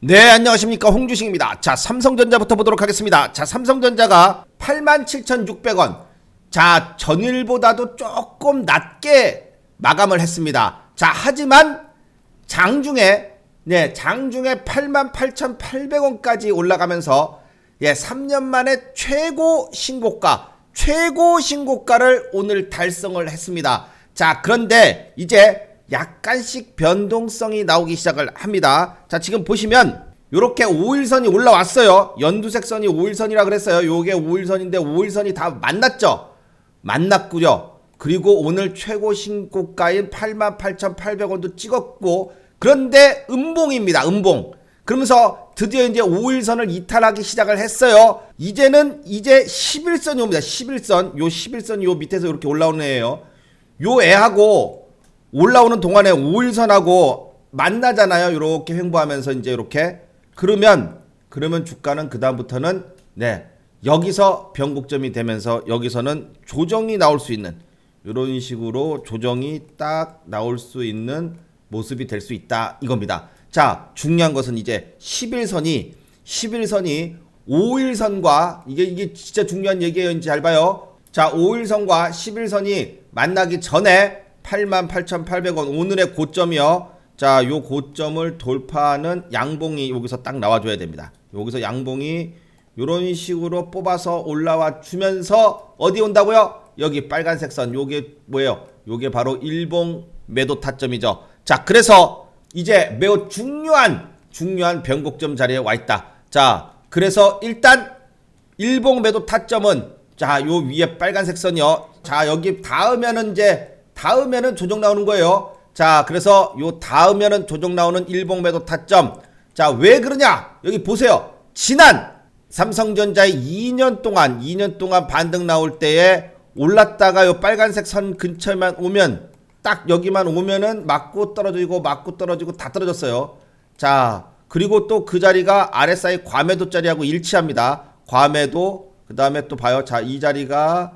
네, 안녕하십니까. 홍주식입니다. 자, 삼성전자부터 보도록 하겠습니다. 자, 삼성전자가 87,600원. 자, 전일보다도 조금 낮게 마감을 했습니다. 자, 하지만 장중에, 네, 장중에 88,800원까지 올라가면서, 예, 3년 만에 최고 신고가, 최고 신고가를 오늘 달성을 했습니다. 자, 그런데 이제 약간씩 변동성이 나오기 시작을 합니다. 자, 지금 보시면 요렇게 5일선이 올라왔어요. 연두색 선이 5일선이라 그랬어요. 요게 5일선인데 5일선이 다 만났죠. 만났고요. 그리고 오늘 최고 신고가인 88,800원도 찍었고 그런데 음봉입니다. 음봉. 그러면서 드디어 이제 5일선을 이탈하기 시작을 했어요. 이제는 이제 11선이 옵니다. 11선. 요 11선이 요 밑에서 이렇게 올라오는 애예요. 요 애하고 올라오는 동안에 5일선하고 만나잖아요. 이렇게 횡보하면서 이제 이렇게 그러면 그러면 주가는 그 다음부터는 네 여기서 변곡점이 되면서 여기서는 조정이 나올 수 있는 이런 식으로 조정이 딱 나올 수 있는 모습이 될 수 있다 이겁니다. 자 중요한 것은 이제 11선이 11선이 5일선과 이게 이게 진짜 중요한 얘기예요. 이제 잘 봐요. 자 5일선과 11선이 만나기 전에 88,800원 오늘의 고점이요. 자, 요 고점을 돌파하는 양봉이 여기서 딱 나와줘야 됩니다. 여기서 양봉이 요런 식으로 뽑아서 올라와 주면서 어디 온다고요? 여기 빨간색 선 요게 뭐예요? 요게 바로 일봉 매도 타점이죠. 자, 그래서 이제 매우 중요한 중요한 변곡점 자리에 와 있다. 자, 그래서 일단 일봉 매도 타점은 자, 요 위에 빨간색 선이요. 자, 여기 닿으면은 이제 닿으면은 조정 나오는 거예요. 자, 그래서 요 닿으면은 조정 나오는 일봉 매도 타점. 자, 왜 그러냐? 여기 보세요. 지난 삼성전자의 2년 동안 2년 동안 반등 나올 때에 올랐다가 요 빨간색 선 근처만 오면 딱 여기만 오면은 맞고 떨어지고 맞고 떨어지고 다 떨어졌어요. 자, 그리고 또 그 자리가 RSI 과매도 자리하고 일치합니다. 과매도 그 다음에 또 봐요. 자, 이 자리가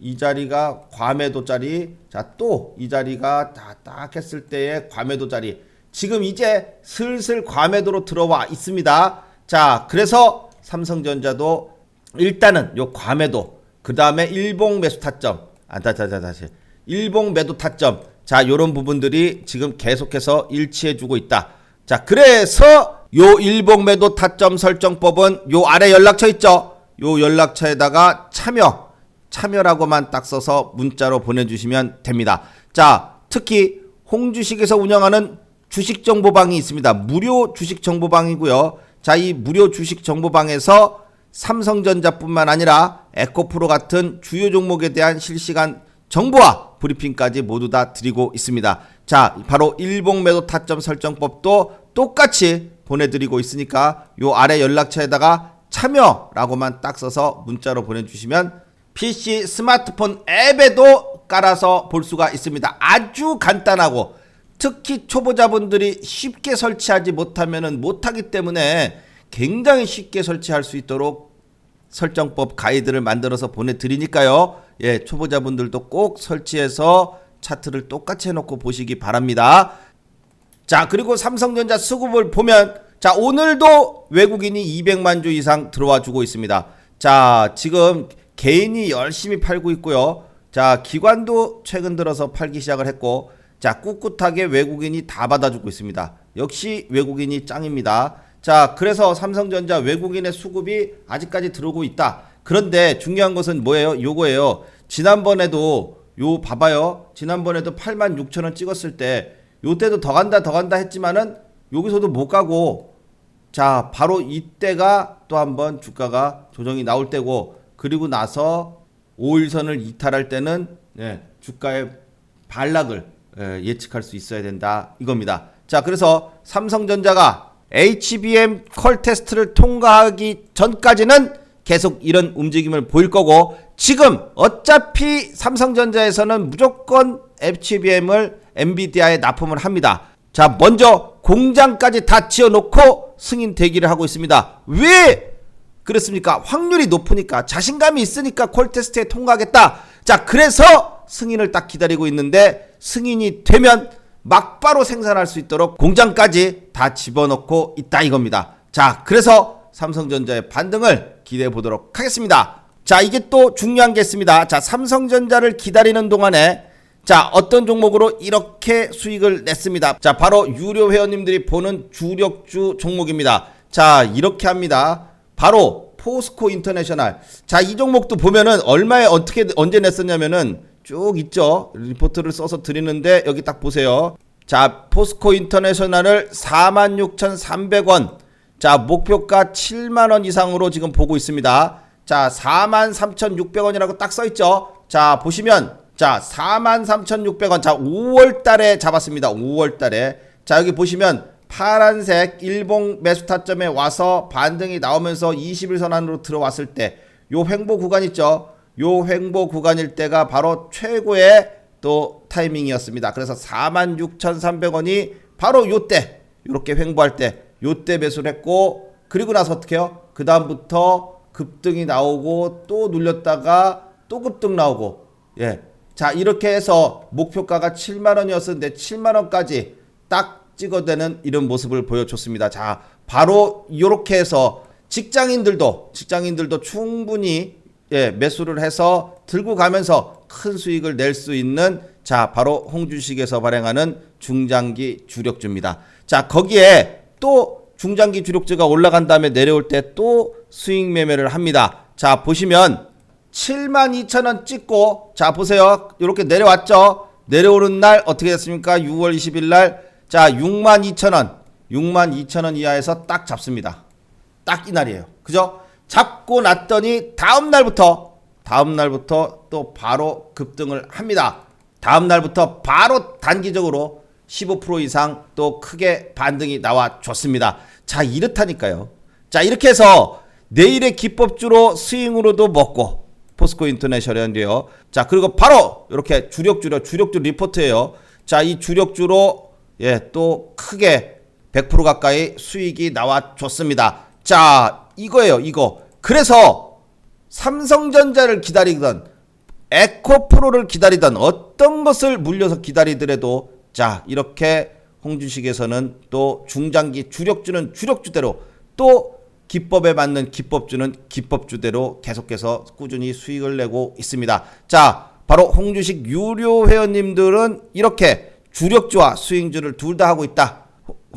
이 자리가 과매도 자리. 자, 또 이 자리가 다 딱 했을 때의 과매도 자리. 지금 이제 슬슬 과매도로 들어와 있습니다. 자, 그래서 삼성전자도 일단은 요 과매도 그 다음에 일봉 매수 타점. 아, 다, 다, 다, 다시. 일봉 매도 타점. 자, 요런 부분들이 지금 계속해서 일치해 주고 있다. 자, 그래서 요 일봉 매도 타점 설정법은 요 아래 연락처 있죠? 요 연락처에다가 참여 참여라고만 딱 써서 문자로 보내주시면 됩니다. 자, 특히 홍주식에서 운영하는 주식 정보방이 있습니다. 무료 주식 정보방이고요. 자, 이 무료 주식 정보방에서 삼성전자뿐만 아니라 에코프로 같은 주요 종목에 대한 실시간 정보와 브리핑까지 모두 다 드리고 있습니다. 자, 바로 일봉 매도 타점 설정법도 똑같이 보내드리고 있으니까 요 아래 연락처에다가 참여라고만 딱 써서 문자로 보내주시면 PC 스마트폰 앱에도 깔아서 볼 수가 있습니다. 아주 간단하고 특히 초보자분들이 쉽게 설치하지 못하면 못하기 때문에 굉장히 쉽게 설치할 수 있도록 설정법 가이드를 만들어서 보내드리니까요. 예, 초보자분들도 꼭 설치해서 차트를 똑같이 해놓고 보시기 바랍니다. 자, 그리고 삼성전자 수급을 보면 자, 오늘도 외국인이 200만 주 이상 들어와 주고 있습니다. 자, 지금 개인이 열심히 팔고 있고요. 자, 기관도 최근 들어서 팔기 시작을 했고 자, 꿋꿋하게 외국인이 다 받아주고 있습니다. 역시 외국인이 짱입니다. 자, 그래서 삼성전자 외국인의 수급이 아직까지 들어오고 있다. 그런데 중요한 것은 뭐예요? 요거예요. 지난번에도 요 봐봐요. 지난번에도 8만 6천 원 찍었을 때 요때도 더 간다 더 간다 했지만은 여기서도 못 가고 자 바로 이때가 또 한번 주가가 조정이 나올 때고 그리고 나서 5일선을 이탈할 때는 예, 주가의 반락을 예, 예측할 수 있어야 된다 이겁니다. 자 그래서 삼성전자가 HBM 컬 테스트를 통과하기 전까지는 계속 이런 움직임을 보일 거고 지금 어차피 삼성전자에서는 무조건 HBM을 엔비디아에 납품을 합니다. 자, 먼저 공장까지 다 지어놓고 승인 대기를 하고 있습니다. 왜 그렇습니까? 확률이 높으니까 자신감이 있으니까 콜 테스트에 통과하겠다. 자, 그래서 승인을 딱 기다리고 있는데 승인이 되면 막바로 생산할 수 있도록 공장까지 다 집어넣고 있다 이겁니다. 자, 그래서 삼성전자의 반등을 기대해 보도록 하겠습니다. 자, 이게 또 중요한 게 있습니다. 자, 삼성전자를 기다리는 동안에 자, 어떤 종목으로 이렇게 수익을 냈습니다. 자, 바로 유료 회원님들이 보는 주력주 종목입니다. 자, 이렇게 합니다. 바로 포스코 인터내셔널. 자, 이 종목도 보면은 얼마에 어떻게 언제 냈었냐면은 쭉 있죠. 리포트를 써서 드리는데 여기 딱 보세요. 자, 포스코 인터내셔널을 46,300원. 자, 목표가 7만 원 이상으로 지금 보고 있습니다. 자, 43,600원이라고 딱 써 있죠. 자, 보시면 자, 43,600원. 자, 5월 달에 잡았습니다. 5월 달에. 자, 여기 보시면 파란색 일봉 매수 타점에 와서 반등이 나오면서 21선 안으로 들어왔을 때 요 횡보 구간 있죠. 요 횡보 구간일 때가 바로 최고의 또 타이밍이었습니다. 그래서 46,300원이 바로 요때 요렇게 횡보할 때 요때 매수를 했고 그리고 나서 어떻게 해요? 그 다음부터 급등이 나오고 또 눌렸다가 또 급등 나오고 예. 자, 이렇게 해서 목표가가 7만 원이었었는데 7만 원까지 딱 찍어대는 이런 모습을 보여줬습니다. 자, 바로 이렇게 해서 직장인들도 직장인들도 충분히 예, 매수를 해서 들고 가면서 큰 수익을 낼 수 있는 자, 바로 홍주식에서 발행하는 중장기 주력주입니다. 자, 거기에 또 중장기 주력주가 올라간 다음에 내려올 때 또 수익 매매를 합니다. 자, 보시면 72,000원 찍고 자, 보세요. 이렇게 내려왔죠. 내려오는 날 어떻게 됐습니까? 6월 20일 날 자, 62,000원. 62,000원 이하에서 딱 잡습니다. 딱 이 날이에요. 그죠? 잡고 났더니 다음 날부터 다음 날부터 또 바로 급등을 합니다. 다음 날부터 바로 단기적으로 15% 이상 또 크게 반등이 나와 줬습니다. 자, 이렇다니까요. 자, 이렇게 해서 내일의 기법주로 스윙으로도 먹고 포스코 인터내셔널인데요. 자, 그리고 바로 이렇게 주력주로 주력주 리포트예요. 자, 이 주력주로 예, 또 크게 100% 가까이 수익이 나와 줬습니다. 자, 이거예요, 이거. 그래서 삼성전자를 기다리던 에코프로를 기다리던 어떤 것을 물려서 기다리더라도 자, 이렇게 홍주식에서는 또 중장기 주력주는 주력주대로 또 기법에 맞는 기법주는 기법주대로 계속해서 꾸준히 수익을 내고 있습니다. 자, 바로 홍주식 유료 회원님들은 이렇게 주력주와 수익주를 둘 다 하고 있다.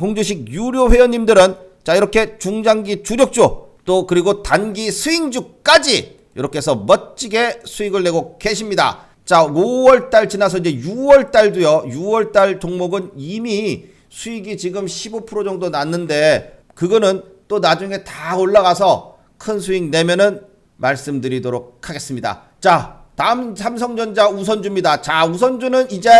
홍주식 유료 회원님들은 자 이렇게 중장기 주력주 또 그리고 단기 스윙주까지 이렇게 해서 멋지게 수익을 내고 계십니다. 자 5월 달 지나서 이제 6월 달도요. 6월 달 종목은 이미 수익이 지금 15% 정도 났는데 그거는 또 나중에 다 올라가서 큰 수익 내면은 말씀드리도록 하겠습니다. 자 다음 삼성전자 우선주입니다. 자 우선주는 이제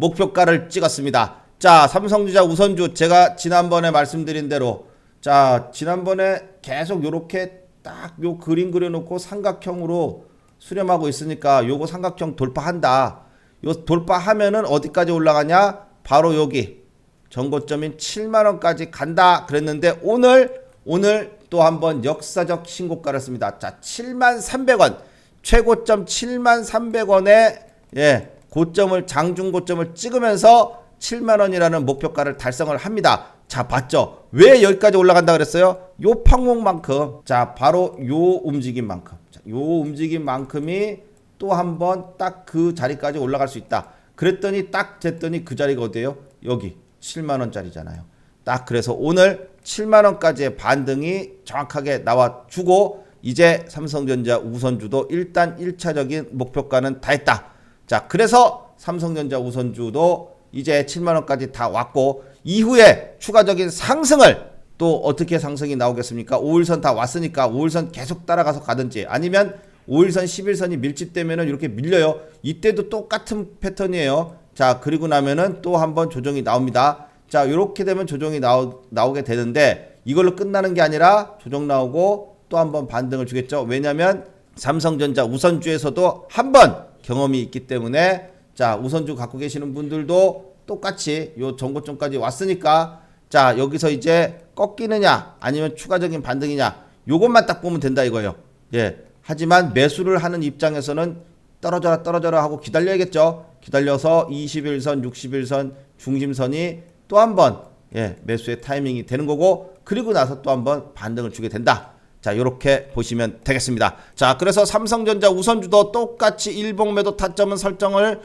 목표가를 찍었습니다. 자, 삼성전자 우선주 제가 지난번에 말씀드린 대로 자, 지난번에 계속 요렇게 딱 요 그림 그려 놓고 삼각형으로 수렴하고 있으니까 요거 삼각형 돌파한다. 요 돌파하면은 어디까지 올라가냐? 바로 여기 전고점인 7만 원까지 간다 그랬는데 오늘 오늘 또 한번 역사적 신고가를 씁니다. 자, 7만 300원. 최고점 7만 300원에 예, 고점을 장중 고점을 찍으면서 7만 원이라는 목표가를 달성을 합니다. 자, 봤죠? 왜 여기까지 올라간다 그랬어요? 요 평목만큼. 자, 바로 요 움직임만큼. 자, 요 움직임만큼이 또 한 번 딱 그 자리까지 올라갈 수 있다. 그랬더니 딱 쟀더니 그 자리가 어디예요? 여기 7만 원짜리잖아요. 딱 그래서 오늘 7만 원까지의 반등이 정확하게 나와 주고 이제 삼성전자 우선주도 일단 1차적인 목표가는 다 했다. 자, 그래서 삼성전자 우선주도 이제 7만 원까지 다 왔고 이후에 추가적인 상승을 또 어떻게 상승이 나오겠습니까? 5일선 다 왔으니까 5일선 계속 따라가서 가든지 아니면 5일선, 11선이 밀집되면은 이렇게 밀려요. 이때도 똑같은 패턴이에요. 자, 그리고 나면은 또 한번 조정이 나옵니다. 자, 이렇게 되면 조정이 나오, 나오게 되는데 이걸로 끝나는 게 아니라 조정 나오고 또 한번 반등을 주겠죠. 왜냐면 삼성전자 우선주에서도 한번 경험이 있기 때문에 자, 우선주 갖고 계시는 분들도 똑같이 요 전고점까지 왔으니까 자, 여기서 이제 꺾이느냐 아니면 추가적인 반등이냐 요것만 딱 보면 된다 이거예요. 예. 하지만 매수를 하는 입장에서는 떨어져라 떨어져라 하고 기다려야겠죠. 기다려서 21선, 61선 중심선이 또 한번 예, 매수의 타이밍이 되는 거고 그리고 나서 또 한번 반등을 주게 된다. 자, 이렇게 보시면 되겠습니다. 자, 그래서 삼성전자 우선주도 똑같이 일봉 매도 타점은 설정을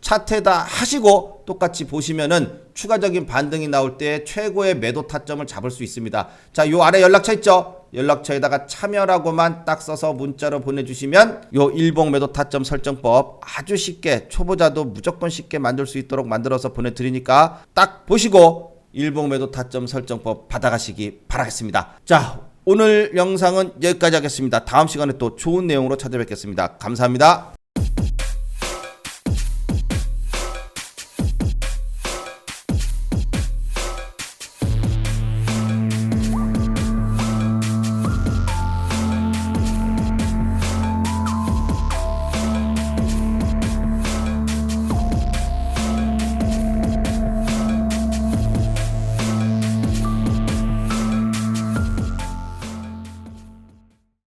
차트에다 하시고 똑같이 보시면은 추가적인 반등이 나올 때 최고의 매도 타점을 잡을 수 있습니다. 자, 요 아래 연락처 있죠? 연락처에다가 참여라고만 딱 써서 문자로 보내주시면 요 일봉 매도 타점 설정법 아주 쉽게 초보자도 무조건 쉽게 만들 수 있도록 만들어서 보내드리니까 딱 보시고 일봉 매도 타점 설정법 받아가시기 바라겠습니다. 자, 오늘 영상은 여기까지 하겠습니다. 다음 시간에 또 좋은 내용으로 찾아뵙겠습니다. 감사합니다.